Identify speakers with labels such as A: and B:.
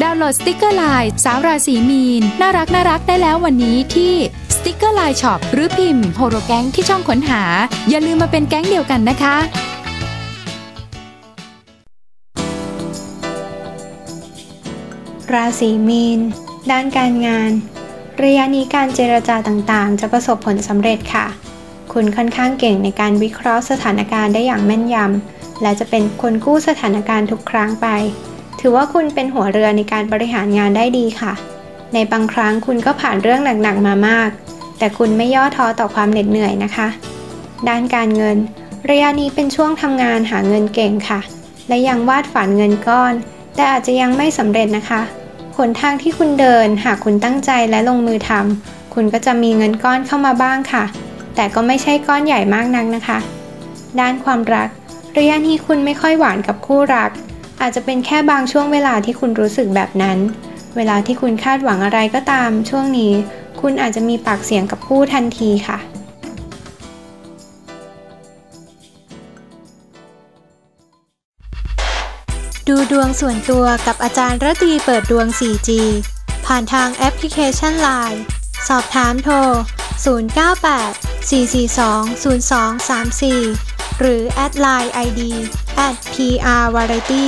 A: ดาวน์โหลดสติกเกอร์ไลน์สาวราศีมีน น่ารักน่ารักได้แล้ววันนี้ที่สติกเกอร์ไลน์ช็อปหรือพิมพ์โฮโรแก๊งที่ช่องค้นหา อย่าลืมมาเป็นแก๊งเดียวกันนะคะ
B: ราศีมีน ด้านการงาน ระยะนี้การเจรจาต่างๆ จะประสบผลสำเร็จค่ะ คุณค่อนข้างเก่งในการวิเคราะห์สถานการณ์ได้อย่างแม่นยำและจะเป็นคนกู้สถานการณ์ทุกครั้งไป ถือว่าคุณเป็นหัวเรือในการบริหารงานได้ดีค่ะ ในบางครั้งคุณก็ผ่านเรื่องหนักๆมามาก แต่คุณไม่ย่อท้อต่อความเหน็ดเหนื่อยนะคะ ด้านการเงิน ระยะนี้เป็นช่วงทำงานหาเงินเก่งค่ะ และยังวาดฝันเงินก้อน แต่อาจจะยังไม่สำเร็จนะคะหนทางที่คุณเดินหากคุณตั้งใจและลงมือทำคุณก็จะมีเงินก้อนเข้ามาบ้างค่ะ แต่ก็ไม่ใช่ก้อนใหญ่มากนักนะคะ ด้านความรัก ระยะนี้คุณไม่ค่อยหวานกับคู่รัก อาจจะเป็นแค่บางช่วงเวลาที่คุณรู้สึกแบบนั้น เวลาที่คุณคาดหวังอะไรก็ตาม ช่วงนี้ คุณอาจจะมีปากเสียงกับคู่ทันทีค่ะ
C: ดูดวงส่วนตัวกับอาจารย์ระตีเปิดดวง 4G ผ่านทางแอปพลิเคชัน Line สอบถามโทร 098 442 0234 หรือแอดไลน์ ID at @prvariety